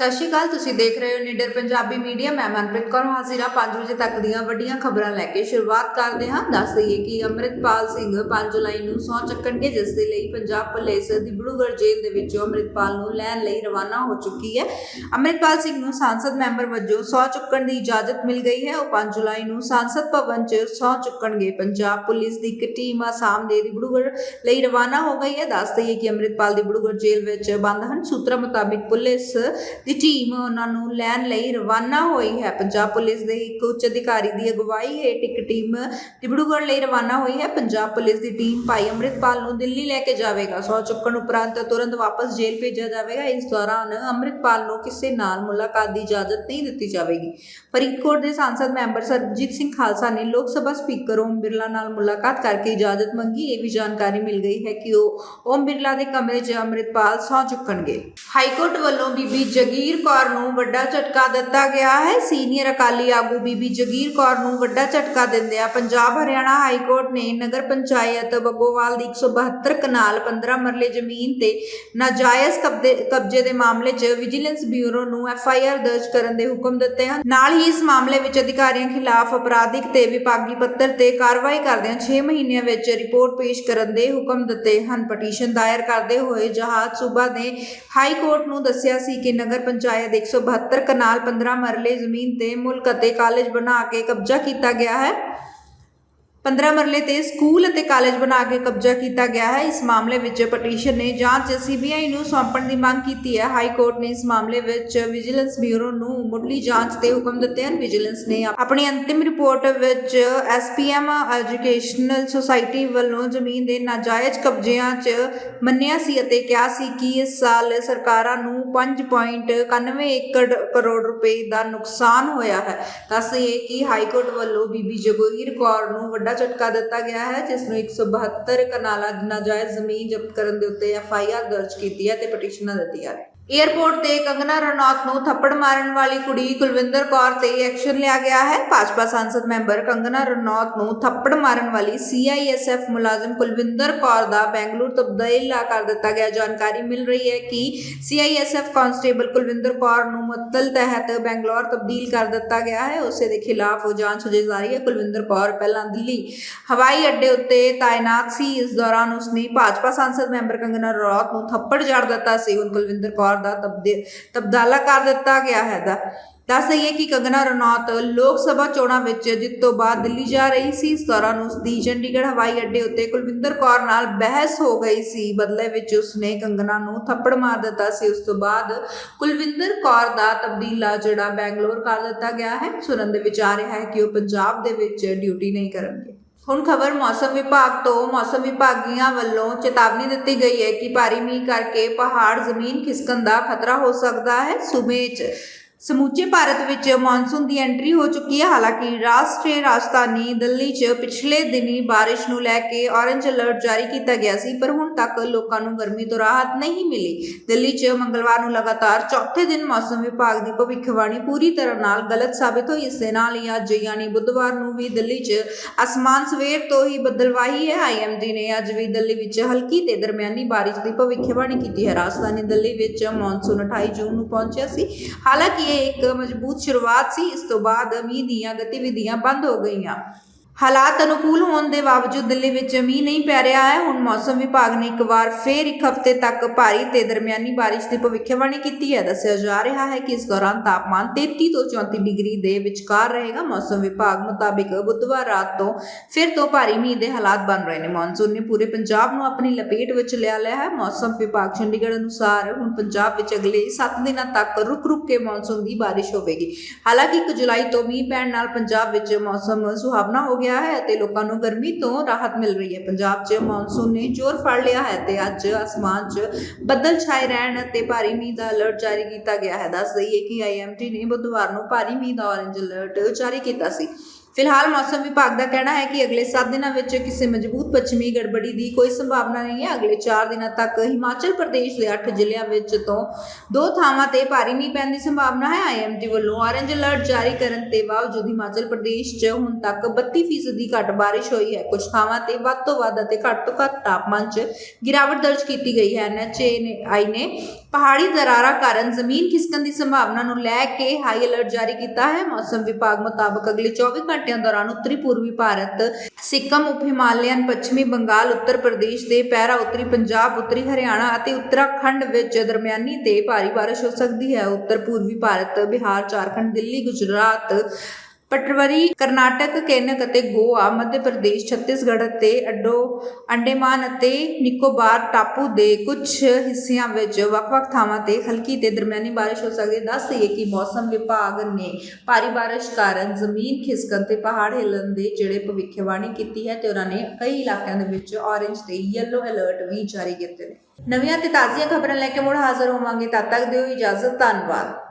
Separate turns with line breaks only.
ਸਤਿ ਸ਼੍ਰੀ ਅਕਾਲ, ਤੁਸੀਂ ਦੇਖ ਰਹੇ ਹੋ ਨੀਡਰ ਪੰਜਾਬੀ ਮੀਡੀਆ। ਮੈਂ ਮਨਪ੍ਰੀਤ ਕੌਰ, ਹਾਜ਼ਰ ਹਾਂ 5 ਵਜੇ ਤੱਕ ਦੀਆਂ ਵੱਡੀਆਂ ਖਬਰਾਂ ਲੈ ਕੇ ਸ਼ੁਰੂਆਤ ਕਰਦੇ ਹਾਂ। ਦੱਸ ਦਈਏ ਕਿ ਅੰਮ੍ਰਿਤਪਾਲ ਸਿੰਘ 5 ਜੁਲਾਈ ਨੂੰ ਸਹੁੰ ਚੱਕਣਗੇ, ਜਿਸ ਦੇ ਲਈ ਪੰਜਾਬ ਪੁਲਿਸ ਦਿਬੜੂਗੜ੍ਹ ਜੇਲ੍ਹ ਦੇ ਵਿੱਚੋਂ ਅੰਮ੍ਰਿਤਪਾਲ ਨੂੰ ਲੈਣ ਲਈ ਰਵਾਨਾ ਹੋ ਚੁੱਕੀ ਹੈ। ਅੰਮ੍ਰਿਤਪਾਲ ਸਿੰਘ ਨੂੰ ਸੰਸਦ ਮੈਂਬਰ ਵਜੋਂ ਸਹੁੰ ਚੁੱਕਣ ਦੀ ਇਜਾਜ਼ਤ ਮਿਲ ਗਈ ਹੈ। ਉਹ 5 ਜੁਲਾਈ ਨੂੰ ਸੰਸਦ ਭਵਨ 'ਚ ਸਹੁੰ ਚੁੱਕਣਗੇ। ਪੰਜਾਬ ਪੁਲਿਸ ਦੀ ਇੱਕ ਟੀਮ ਆਸਾਮ ਦੇ ਦਿਬੜੂਗੜ੍ਹ ਲਈ ਰਵਾਨਾ ਹੋ ਗਈ ਹੈ। ਦੱਸ ਦਈਏ ਕਿ ਅੰਮ੍ਰਿਤਪਾਲ ਦਿਬੜੂਗੜ੍ਹ ਜੇਲ੍ਹ ਵਿੱਚ ਬੰਦ ਹਨ। ਸੂਤਰਾਂ ਮੁਤਾਬਿਕ ਪੁਲਿਸ ਦੀ ਟੀਮ ਉਹਨਾਂ ਨੂੰ ਲੈਣ ਲਈ ਰਵਾਨਾ ਹੋਈ ਹੈ। ਪੰਜਾਬ ਪੁਲਿਸ ਦੇ ਇੱਕ ਉੱਚ ਅਧਿਕਾਰੀ ਦੀ ਅਗਵਾਈ ਹੇਠ ਇੱਕ ਟੀਮ ਡਿਬੜੂਗੜ੍ਹ ਲਈ ਰਵਾਨਾ ਹੋਈ ਹੈ। ਪੰਜਾਬ ਪੁਲਿਸ ਦੀ ਟੀਮ ਭਾਈ ਅੰਮ੍ਰਿਤਪਾਲ ਨੂੰ ਦਿੱਲੀ ਲੈ ਕੇ ਜਾਵੇਗਾ। ਸੌ ਚੁੱਕਣ ਉਪਰੰਤ ਤੁਰੰਤ ਵਾਪਸ ਜੇਲ੍ਹ ਭੇਜਿਆ ਜਾਵੇਗਾ। ਇਸ ਦੌਰਾਨ ਅੰਮ੍ਰਿਤਪਾਲ ਨੂੰ ਕਿਸੇ ਨਾਲ ਮੁਲਾਕਾਤ ਦੀ ਇਜਾਜ਼ਤ ਨਹੀਂ ਦਿੱਤੀ ਜਾਵੇਗੀ। ਫਰੀਦਕੋਟ ਦੇ ਸਾਂਸਦ ਮੈਂਬਰ ਸਰਬਜੀਤ ਸਿੰਘ ਖਾਲਸਾ ਨੇ ਲੋਕ ਸਭਾ ਸਪੀਕਰ ਓਮ ਬਿਰਲਾ ਨਾਲ ਮੁਲਾਕਾਤ ਕਰਕੇ ਇਜਾਜ਼ਤ ਮੰਗੀ। ਇਹ ਵੀ ਜਾਣਕਾਰੀ ਮਿਲ ਗਈ ਹੈ ਕਿ ਉਹ ਓਮ ਬਿਰਲਾ ਦੇ ਕਮਰੇ 'ਚ ਅੰਮ੍ਰਿਤਪਾਲ ਸਹੁੰ ਚੁੱਕਣਗੇ। ਹਾਈ ਕੋਰਟ ਵੱਲੋਂ ਬੀਬੀ ਜਗੀ ਜਗੀਰ ਕੌਰ ਨੂੰ ਵੱਡਾ ਝਟਕਾ ਦਿੱਤਾ ਗਿਆ ਹੈ। ਸੀਨੀਅਰ ਅਕਾਲੀ ਆਗੂ ਬੀਬੀ ਜਗੀਰ ਕੌਰ ਨੂੰ ਵੱਡਾ ਝਟਕਾ ਦਿੰਦਿਆਂ ਪੰਜਾਬ ਹਰਿਆਣਾ ਹਾਈ ਕੋਰਟ ਨੇ ਨਗਰ ਪੰਚਾਇਤ ਬੱਗੋਵਾਲ ਦੀ 172 ਕਨਾਲ 15 ਮਰਲੇ ਜ਼ਮੀਨ ਤੇ ਨਾਜਾਇਜ਼ ਕਬਜ਼ੇ ਕਬਜ਼ੇ ਦੇ ਮਾਮਲੇ 'ਚ ਵਿਜੀਲੈਂਸ ਬਿਊਰੋ ਨੂੰ ਐਫ ਆਈ ਆਰ ਦਰਜ ਕਰਨ ਦੇ ਹੁਕਮ ਦਿੱਤੇ ਹਨ। ਨਾਲ ਹੀ ਇਸ ਮਾਮਲੇ ਵਿੱਚ ਅਧਿਕਾਰੀਆਂ ਖਿਲਾਫ ਅਪਰਾਧਿਕ ਤੇ ਵਿਭਾਗੀ ਪੱਤਰ ਤੇ ਕਾਰਵਾਈ ਕਰਦਿਆਂ 6 ਮਹੀਨਿਆਂ ਵਿੱਚ ਰਿਪੋਰਟ ਪੇਸ਼ ਕਰਨ ਦੇ ਹੁਕਮ ਦਿੱਤੇ ਹਨ। ਪਟੀਸ਼ਨ ਦਾਇਰ ਕਰਦੇ ਹੋਏ ਜਹਾਜ਼ ਸੂਬਾ ਨੇ ਹਾਈ ਕੋਰਟ ਨੂੰ ਦੱਸਿਆ ਸੀ ਕਿ ਨਗਰ ਪੰਚਾਇਤ 172 ਕਨਾਲ 15 ਮਰਲੇ ਜ਼ਮੀਨ ਤੇ ਮੁਲਕ ਅਤੇ ਕਾਲਜ ਬਣਾ ਕੇ ਕਬਜ਼ਾ ਕੀਤਾ ਗਿਆ ਹੈ। 15 ਮਰਲੇ ਤੇ ਸਕੂਲ ਅਤੇ ਕਾਲਜ ਬਣਾ ਕੇ ਕਬਜ਼ਾ ਕੀਤਾ ਗਿਆ ਹੈ। ਇਸ ਮਾਮਲੇ ਵਿੱਚ ਪਟੀਸ਼ਨ ਨੇ ਜਾਂਚ ਸੀਬੀਆਈ ਨੂੰ ਸੌਂਪਣ ਦੀ ਮੰਗ ਕੀਤੀ ਹੈ। ਹਾਈ ਕੋਰਟ ਨੇ ਇਸ ਮਾਮਲੇ ਵਿੱਚ ਵਿਜੀਲੈਂਸ ਬਿਊਰੋ ਨੂੰ ਮੁੱਢਲੀ ਜਾਂਚ ਦੇ ਹੁਕਮ ਦਿੱਤੇ ਹਨ। ਵਿਜੀਲੈਂਸ ਨੇ ਆਪਣੀ ਅੰਤਿਮ ਰਿਪੋਰਟ ਵਿੱਚ ਐਸਪੀਐਮ ਐਜੂਕੇਸ਼ਨਲ ਸੁਸਾਇਟੀ ਵੱਲੋਂ ਜ਼ਮੀਨ ਦੇ ਨਾਜਾਇਜ਼ ਕਬਜ਼ਿਆਂ 'ਚ ਮੰਨਿਆ ਸੀ ਅਤੇ ਕਿਹਾ ਸੀ ਕਿ ਇਸ ਸਾਲ ਸਰਕਾਰਾਂ ਨੂੰ 5.91 ਏਕੜ ਕਰੋੜ ਰੁਪਏ ਦਾ ਨੁਕਸਾਨ ਹੋਇਆ ਹੈ। ਦੱਸਈਏ ਕਿ ਹਾਈ ਕੋਰਟ ਵੱਲੋਂ ਬੀਬੀ ਜਗੋਈਰ ਕੌਰ ਨੂੰ ਵੱਡਾ ਝਟਕਾ ਦਿੱਤਾ ਗਿਆ ਹੈ, ਜਿਸ ਨੂੰ 172 ਕਨਾਲਾਂ ਦੀ ਨਾਜਾਇਜ਼ ਜ਼ਮੀਨ ਜ਼ਬਤ ਕਰਨ ਦੇ ਉੱਤੇ ਐਫ ਆਈ ਆਰ ਦਰਜ ਕੀਤੀ ਹੈ ਤੇ ਪਟੀਸ਼ਨਾਂ ਦਿੱਤੀਆਂ ਨੇ ਏਅਰਪੋਰਟ ਤੇ ਕੰਗਨਾ ਰਣੌਤ ਨੂੰ ਥੱਪੜ ਮਾਰਨ ਵਾਲੀ ਕੁੜੀ ਕੁਲਵਿੰਦਰ ਕੌਰ ਤੇ ਐਕਸ਼ਨ ਲਿਆ ਗਿਆ ਹੈ। ਭਾਜਪਾ ਸੰਸਦ ਮੈਂਬਰ ਕੰਗਨਾ ਰਣੌਤ ਨੂੰ ਥੱਪੜ ਮਾਰਨ ਵਾਲੀ ਸੀਆਈਐਸਐਫ ਮੁਲਾਜ਼ਮ ਕੁਲਵਿੰਦਰ ਕੌਰ ਦਾ ਬੈਂਗਲੁਰੂ ਤਬਦੀਲ ਕਰ ਦਿੱਤਾ ਗਿਆ। ਜਾਣਕਾਰੀ ਮਿਲ ਰਹੀ ਹੈ ਕਿ ਸੀਆਈਐਸਐਫ ਕਾਂਸਟੇਬਲ ਕੁਲਵਿੰਦਰ ਕੌਰ ਨੂੰ ਮੁਅੱਤਲ ਤਹਿਤ ਬੈਂਗਲੌਰ ਤਬਦੀਲ ਕਰ ਦਿੱਤਾ ਗਿਆ ਹੈ। ਉਸੇ ਦੇ ਖਿਲਾਫ ਜਾਂਚ ਹੋ ਜਾ ਰਹੀ ਹੈ। ਕੁਲਵਿੰਦਰ ਕੌਰ ਪਹਿਲਾਂ ਦਿੱਲੀ, ਹਵਾਈ ਅੱਡੇ ਉੱਤੇ ਤਾਇਨਾਤ ਸੀ। ਇਸ ਦੌਰਾਨ ਉਸਨੇ ਭਾਜਪਾ ਸੰਸਦ ਮੈਂਬਰ ਕੰਗਨਾ ਰਣੌਤ ਨੂੰ ਥੱਪੜ ਜੜ ਦਿੱਤਾ ਸੀ। ਹੁਣ ਕੁਲਵਿੰਦਰ ਕੌਰ ਦਾ ਤਬਦੀ- ਤਬਦਾਲਾ ਕਰ ਦਿੱਤਾ ਗਿਆ ਹੈ ਦਾ ਦੱਸ ਦਈਏ ਕਿ ਕੰਗਨਾ ਰਣੌਤ ਲੋਕ ਸਭਾ ਚੋਣਾਂ ਵਿੱਚ ਜਿੱਤ ਤੋਂ ਬਾਅਦ ਦਿੱਲੀ ਜਾ ਰਹੀ ਸੀ। ਇਸ ਦੌਰਾਨ ਉਸ ਦੀ ਚੰਡੀਗੜ੍ਹ ਹਵਾਈ ਅੱਡੇ ਉੱਤੇ ਕੁਲਵਿੰਦਰ ਕੌਰ ਨਾਲ ਬਹਿਸ ਹੋ ਗਈ ਸੀ। ਬਦਲੇ ਵਿੱਚ ਉਸਨੇ ਕੰਗਨਾ ਨੂੰ ਥੱਪੜ ਮਾਰ ਦਿੱਤਾ ਸੀ। ਉਸ ਤੋਂ ਬਾਅਦ ਕੁਲਵਿੰਦਰ ਕੌਰ ਦਾ ਤਬਦੀਲਾ ਜਿਹੜਾ ਬੈਂਗਲੌਰ ਕਰ ਦਿੱਤਾ ਗਿਆ ਹੈ। ਸੁਣਨ ਦੇ ਵਿੱਚ ਆ ਰਿਹਾ ਹੈ ਕਿ ਉਹ ਪੰਜਾਬ ਦੇ ਵਿੱਚ ਡਿਊਟੀ ਨਹੀਂ ਕਰਨਗੇ। ਹੁਣ ਖਬਰ ਮੌਸਮ ਵਿਭਾਗ ਤੋਂ ਮੌਸਮ ਵਿਭਾਗੀਆਂ ਵੱਲੋਂ ਚੇਤਾਵਨੀ ਦਿੱਤੀ ਗਈ ਹੈ ਕਿ ਭਾਰੀ ਮੀਂਹ ਕਰਕੇ ਪਹਾੜ, ਜ਼ਮੀਨ ਖਿਸਕਣ ਦਾ ਖਤਰਾ ਹੋ ਸਕਦਾ ਹੈ ਸੂਬੇ 'ਚ। ਸਮੁੱਚੇ ਭਾਰਤ ਵਿੱਚ ਮੌਨਸੂਨ ਦੀ ਐਂਟਰੀ ਹੋ ਚੁੱਕੀ ਹੈ। ਹਾਲਾਂਕਿ ਰਾਸ਼ਟਰੀ ਰਾਜਧਾਨੀ ਦਿੱਲੀ 'ਚ ਪਿਛਲੇ ਦਿਨੀ ਬਾਰਿਸ਼ ਨੂੰ ਲੈ ਕੇ ਔਰੇਂਜ ਅਲਰਟ ਜਾਰੀ ਕੀਤਾ ਗਿਆ ਸੀ, ਪਰ ਹੁਣ ਤੱਕ ਲੋਕਾਂ ਨੂੰ ਗਰਮੀ ਤੋਂ ਰਾਹਤ ਨਹੀਂ ਮਿਲੀ। ਦਿੱਲੀ 'ਚ ਮੰਗਲਵਾਰ ਨੂੰ ਲਗਾਤਾਰ ਚੌਥੇ ਦਿਨ ਮੌਸਮ ਵਿਭਾਗ ਦੀ ਭਵਿੱਖਬਾਣੀ ਪੂਰੀ ਤਰ੍ਹਾਂ ਨਾਲ ਗਲਤ ਸਾਬਿਤ ਹੋਈ, ਇਸ ਦੇ ਨਾਲ ਹੀ ਅੱਜ ਯਾਨੀ ਬੁੱਧਵਾਰ ਨੂੰ ਵੀ ਦਿੱਲੀ 'ਚ ਅਸਮਾਨ ਸਵੇਰ ਤੋਂ ਹੀ ਬੱਦਲਵਾਹੀ ਹੈ। ਆਈਐਮਡੀ ਨੇ ਅੱਜ ਵੀ ਦਿੱਲੀ ਵਿੱਚ ਹਲਕੀ ਤੇ ਦਰਮਿਆਨੀ ਬਾਰਿਸ਼ ਦੀ ਭਵਿੱਖਬਾਣੀ ਕੀਤੀ ਹੈ। ਰਾਜਧਾਨੀ ਦਿੱਲੀ ਵਿੱਚ ਮੌਨਸੂਨ 28 ਜੂਨ ਨੂੰ ਪਹੁੰਚਿਆ ਸੀ। ਹਾਲਾਂਕਿ ਇਹ ਇੱਕ ਮਜ਼ਬੂਤ ਸ਼ੁਰੂਆਤ ਸੀ ਇਸ ਤੋਂ ਬਾਅਦ ਮੀਂਹ ਦੀਆਂ ਗਤੀਵਿਧੀਆਂ ਬੰਦ ਹੋ ਗਈਆਂ। ਹਾਲਾਤ ਅਨੁਕੂਲ ਹੋਣ ਦੇ ਬਾਵਜੂਦ ਦਿੱਲੀ ਵਿੱਚ ਮੀਂਹ ਨਹੀਂ ਪੈ ਰਿਹਾ ਹੈ। ਹੁਣ ਮੌਸਮ ਵਿਭਾਗ ਨੇ ਇੱਕ ਵਾਰ ਫੇਰ ਇੱਕ ਹਫ਼ਤੇ ਤੱਕ ਭਾਰੀ ਤੇ ਦਰਮਿਆਨੀ ਬਾਰਿਸ਼ ਦੀ ਭਵਿੱਖਬਾਣੀ ਕੀਤੀ ਹੈ। ਦੱਸਿਆ ਜਾ ਰਿਹਾ ਹੈ ਕਿ ਇਸ ਦੌਰਾਨ ਤਾਪਮਾਨ 33 ਤੋਂ 34 ਡਿਗਰੀ ਦੇ ਵਿਚਕਾਰ ਰਹੇਗਾ। ਮੌਸਮ ਵਿਭਾਗ ਮੁਤਾਬਿਕ ਬੁੱਧਵਾਰ ਰਾਤ ਤੋਂ ਫਿਰ ਤੋਂ ਭਾਰੀ ਮੀਂਹ ਦੇ ਹਾਲਾਤ ਬਣ ਰਹੇ ਨੇ। ਮੌਨਸੂਨ ਨੇ ਪੂਰੇ ਪੰਜਾਬ ਨੂੰ ਆਪਣੀ ਲਪੇਟ ਵਿੱਚ ਲਿਆ ਲਿਆ ਹੈ। ਮੌਸਮ ਵਿਭਾਗ ਚੰਡੀਗੜ੍ਹ ਅਨੁਸਾਰ ਹੁਣ ਪੰਜਾਬ ਵਿੱਚ ਅਗਲੇ 7 ਦਿਨਾਂ ਤੱਕ ਰੁਕ-ਰੁਕ ਕੇ ਮੌਨਸੂਨ ਦੀ ਬਾਰਿਸ਼ ਹੋਵੇਗੀ। ਹਾਲਾਂਕਿ 1 ਜੁਲਾਈ ਤੋਂ ਮੀਂਹ ਪੈਣ ਨਾਲ ਪੰਜਾਬ ਵਿੱਚ ਮੌਸਮ ਸੁਹਾਵਣਾ ਹੋ ਗਿਆ ਹੈ ਅਤੇ ਲੋਕਾਂ ਨੂੰ ਗਰਮੀ ਤੋਂ ਰਾਹਤ ਮਿਲ ਰਹੀ ਹੈ। ਪੰਜਾਬ 'ਚ ਮੌਨਸੂਨ ਨੇ ਜ਼ੋਰ ਫੜ ਲਿਆ ਹੈ ਤੇ ਅੱਜ ਅਸਮਾਨ 'ਚ ਬੱਦਲ ਛਾਏ ਰਹਿਣ ਅਤੇ ਭਾਰੀ ਮੀਂਹ ਦਾ ਅਲਰਟ ਜਾਰੀ ਕੀਤਾ ਗਿਆ ਹੈ। ਦੱਸ ਦਈਏ ਕਿ ਆਈਐਮਟੀ ਨੇ ਬੁੱਧਵਾਰ ਨੂੰ ਭਾਰੀ ਮੀਂਹ ਦਾ ਔਰੇਂਜ ਅਲਰਟ ਜਾਰੀ ਕੀਤਾ ਸੀ। ਫਿਲਹਾਲ ਮੌਸਮ ਵਿਭਾਗ ਦਾ ਕਹਿਣਾ ਹੈ ਕਿ ਅਗਲੇ 7 ਦਿਨਾਂ ਵਿੱਚ ਕਿਸੇ ਮਜ਼ਬੂਤ ਪੱਛਮੀ ਗੜਬੜੀ ਦੀ ਕੋਈ ਸੰਭਾਵਨਾ ਨਹੀਂ ਹੈ। ਅਗਲੇ 4 ਦਿਨਾਂ ਤੱਕ ਹਿਮਾਚਲ ਪ੍ਰਦੇਸ਼ ਦੇ 8 ਜ਼ਿਲ੍ਹਿਆਂ ਵਿੱਚ ਤੋਂ ਦੋ ਥਾਵਾਂ ਤੇ ਭਾਰੀ ਮੀਂਹ ਪੈਣ ਦੀ ਸੰਭਾਵਨਾ ਹੈ। ਆਈਐਮਡੀ ਵੱਲੋਂ ਔਰੇਂਜ ਅਲਰਟ ਜਾਰੀ ਕਰਨ ਦੇ ਬਾਵਜੂਦ ਹਿਮਾਚਲ ਪ੍ਰਦੇਸ਼ 'ਚ ਹੁਣ ਤੱਕ 32% ਦੀ ਘੱਟ ਬਾਰਿਸ਼ ਹੋਈ ਹੈ। ਕੁਝ ਥਾਵਾਂ ਤੇ ਵੱਧ ਤੋਂ ਵੱਧ ਅਤੇ ਘੱਟ ਤੋਂ ਘੱਟ ਤਾਪਮਾਨ 'ਚ ਗਿਰਾਵਟ ਦਰਜ ਕੀਤੀ ਗਈ ਹੈ। ਐਨਐਚਏ ਨੇ ਆਈ ਨੇ ਪਹਾੜੀ ਦਰਾਰਾਂ ਕਾਰਨ ਜ਼ਮੀਨ ਖਿਸਕਣ ਦੀ ਸੰਭਾਵਨਾ ਨੂੰ ਲੈ ਕੇ ਹਾਈ ਅਲਰਟ ਜਾਰੀ ਕੀਤਾ ਹੈ। ਮੌਸਮ ਵਿਭਾਗ ਮੁਤਾਬਕ ਅਗਲੇ 24 ਘੰਟਿਆਂ ਦੌਰਾਨ ਉੱਤਰੀ ਪੂਰਬੀ ਭਾਰਤ, ਸਿੱਕਮ, ਉਪ ਹਿਮਾਲਿਆਨ ਪੱਛਮੀ ਬੰਗਾਲ, ਉੱਤਰ ਪ੍ਰਦੇਸ਼ ਦੇ ਪੈਰਾ, ਉੱਤਰੀ ਪੰਜਾਬ, ਉੱਤਰੀ ਹਰਿਆਣਾ ਅਤੇ ਉੱਤਰਾਖੰਡ ਵਿੱਚ ਦਰਮਿਆਨੀ ਤੇ ਭਾਰੀ ਬਾਰਿਸ਼ ਹੋ ਸਕਦੀ ਹੈ। ਉੱਤਰ ਪੂਰਬੀ ਭਾਰਤ, ਬਿਹਾਰ, ਝਾਰਖੰਡ, ਦਿੱਲੀ, ਗੁਜਰਾਤ ਪਟਵਰੀ, ਕਰਨਾਟਕ, ਕੇਨਕ ਅਤੇ ਗੋਆ, ਮੱਧ ਪ੍ਰਦੇਸ਼, ਛੱਤੀਸਗੜ੍ਹ ਅਤੇ ਅੱਡੋ ਅੰਡੇਮਾਨ ਅਤੇ ਨਿਕੋਬਾਰ ਟਾਪੂ ਦੇ ਕੁਝ ਹਿੱਸਿਆਂ ਵਿੱਚ ਵੱਖ-ਵੱਖ ਥਾਵਾਂ ਤੇ ਹਲਕੀ ਤੇ ਦਰਮਿਆਨੀ ਬਾਰਿਸ਼ ਹੋ ਸਕਦੀ ਹੈ। ਦੱਸ ਦਈਏ ਕਿ ਮੌਸਮ ਵਿਭਾਗ ਨੇ ਭਾਰੀ ਬਾਰਿਸ਼ ਕਾਰਨ ਜ਼ਮੀਨ ਖਿਸਕਣ ਤੇ ਪਹਾੜ ਹਿੱਲਣ ਦੇ ਜਿਹੜੇ ਭਵਿੱਖਬਾਣੀ ਕੀਤੀ ਹੈ ਤੇ ਉਹਨਾਂ ਨੇ ਕਈ ਇਲਾਕਿਆਂ ਦੇ ਵਿੱਚ ਔਰੇਂਜ ਤੇ ਯੈਲੋ ਅਲਰਟ ਵੀ ਜਾਰੀ ਕੀਤੇ ਨੇ। ਨਵੀਆਂ ਤੇ ਤਾਜ਼ੀਆਂ ਖਬਰਾਂ ਲੈ ਕੇ ਮੁੜ ਹਾਜ਼ਰ ਹੋਵਾਂਗੇ। ਤਦ ਤੱਕ ਦਿਓ ਇਜਾਜ਼ਤ। ਧੰਨਵਾਦ।